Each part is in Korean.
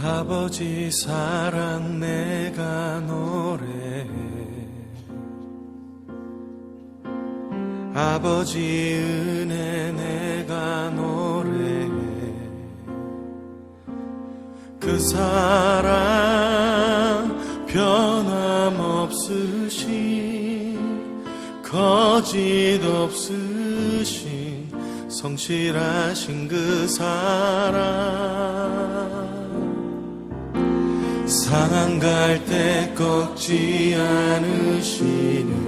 아버지 사랑 내가 노래 아버지 은혜 내가 노래해 그 사랑 변함없으신 거짓 없으신 성실하신 그 사랑. 상한 갈 때 꺾지 않으시는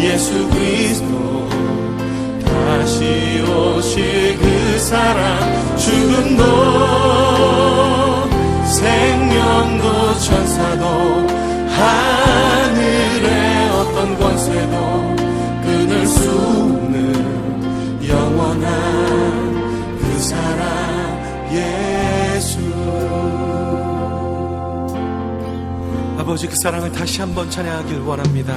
예수 그리스도. 다시 오실 그 사랑 죽음도 생명도 천사도 하늘의 어떤 권세도 끊을 수 없는 영원한 그 사랑 예수. 아버지 그 사랑을 다시 한번 찬양하길 원합니다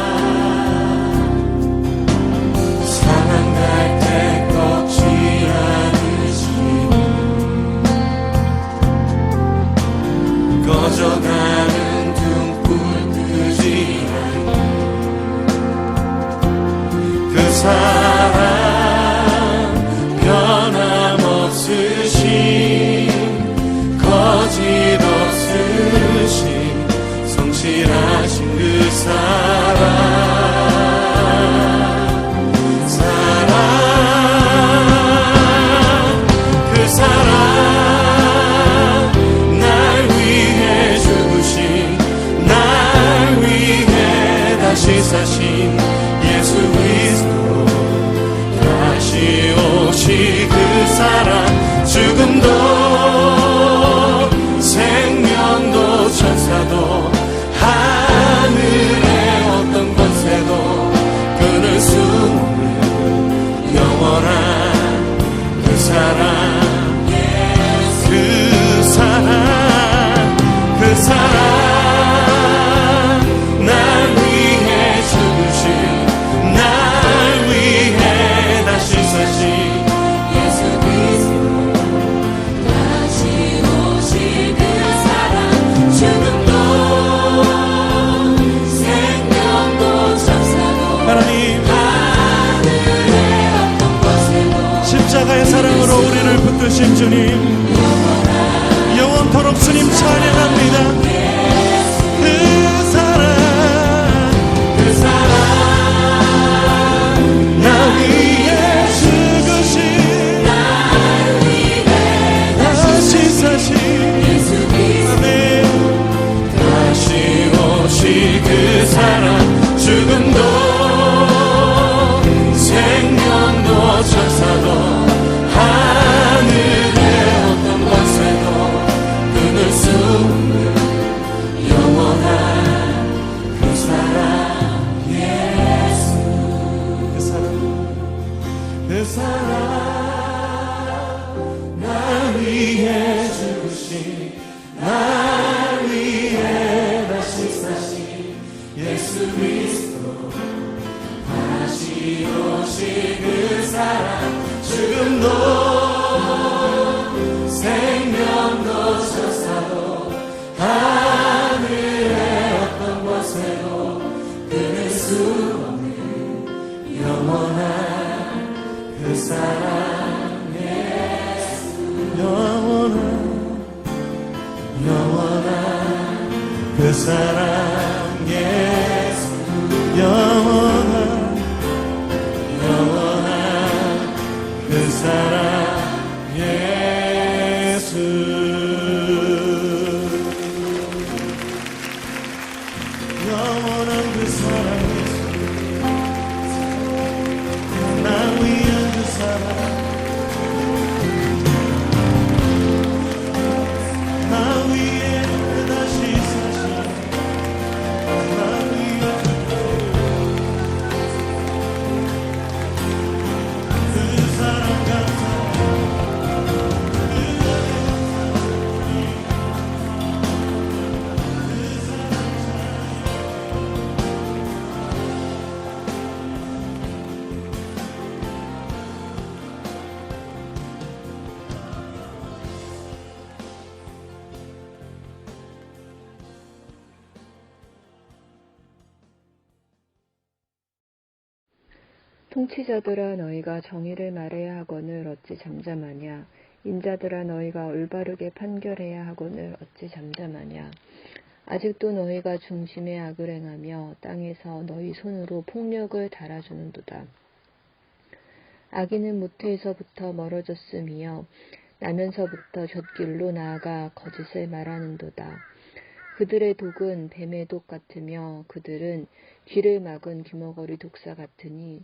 다시 사신 예수 그리스도. 다시 오시 그 사랑 천사도 하늘의 어떤 권세도 끊을 수 없는 영원한 그 사랑 예수. 그 사랑. 그 사랑 나 위해 죽으신 곳에도 끊을 수 없는 영원한 그 사랑 예수 그 영원한 영원한 그 사랑 예수 영원한 영원한 그 사랑. 통치자들아 너희가 정의를 말해야 하거늘 어찌 잠잠하냐? 인자들아 너희가 올바르게 판결해야 하거늘 어찌 잠잠하냐? 아직도 너희가 중심에 악을 행하며 땅에서 너희 손으로 폭력을 달아주는도다. 악인은 모태에서부터 멀어졌으며 나면서부터 곁길로 나아가 거짓을 말하는도다. 그들의 독은 뱀의 독 같으며 그들은 귀를 막은 귀머거리 독사 같으니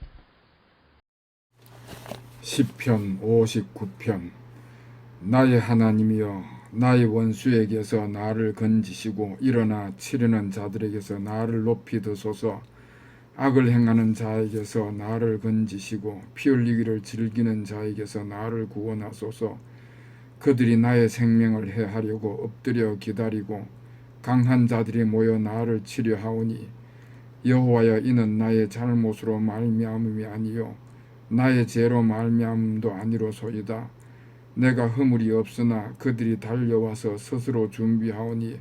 시편 59편. 나의 하나님이여 나의 원수에게서 나를 건지시고 일어나 치려는 자들에게서 나를 높이 드소서. 악을 행하는 자에게서 나를 건지시고 피 흘리기를 즐기는 자에게서 나를 구원하소서. 그들이 나의 생명을 해하려고 엎드려 기다리고 강한 자들이 모여 나를 치려 하오니 여호와여 이는 나의 잘못으로 말미암음이 아니요 나의 죄로 말미암음도 아니로소이다. 내가 허물이 없으나 그들이 달려와서 스스로 준비하오니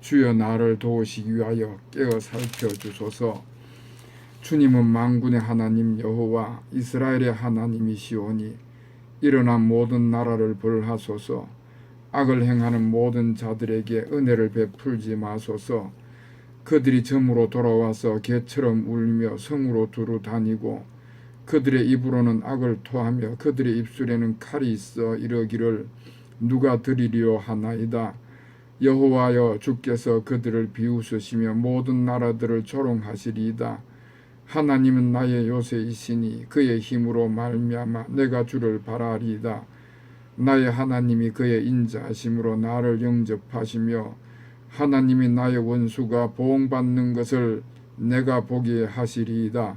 주여 나를 도우시기 위하여 깨어 살펴 주소서. 주님은 만군의 하나님 여호와 이스라엘의 하나님이시오니 일어난 모든 나라를 벌하소서. 악을 행하는 모든 자들에게 은혜를 베풀지 마소서. 그들이 점으로 돌아와서 개처럼 울며 성으로 두루 다니고 그들의 입으로는 악을 토하며 그들의 입술에는 칼이 있어 이러기를 누가 들이리요 하나이다. 여호와여 주께서 그들을 비웃으시며 모든 나라들을 조롱하시리이다. 하나님은 나의 요새이시니 그의 힘으로 말미암아 내가 주를 바라리이다. 나의 하나님이 그의 인자하심으로 나를 영접하시며 하나님이 나의 원수가 보응받는 것을 내가 보게 하시리이다.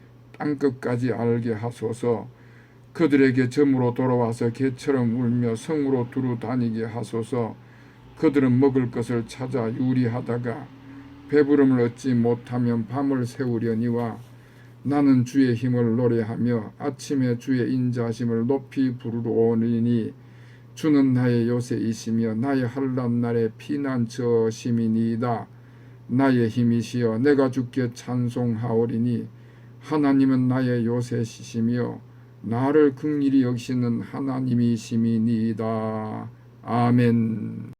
땅끝까지 알게 하소서. 그들에게 점으로 돌아와서 개처럼 울며 성으로 두루 다니게 하소서. 그들은 먹을 것을 찾아 유리하다가 배부름을 얻지 못하면 밤을 새우려니와 나는 주의 힘을 노래하며 아침에 주의 인자심을 높이 부르오니 주는 나의 요새이시며 나의 한란 날의 피난처심이니이다. 나의 힘이시여 내가 주께 찬송하오리니 하나님은 나의 요새시시며 나를 극률히 여기시는 하나님이심이니이다. 아멘.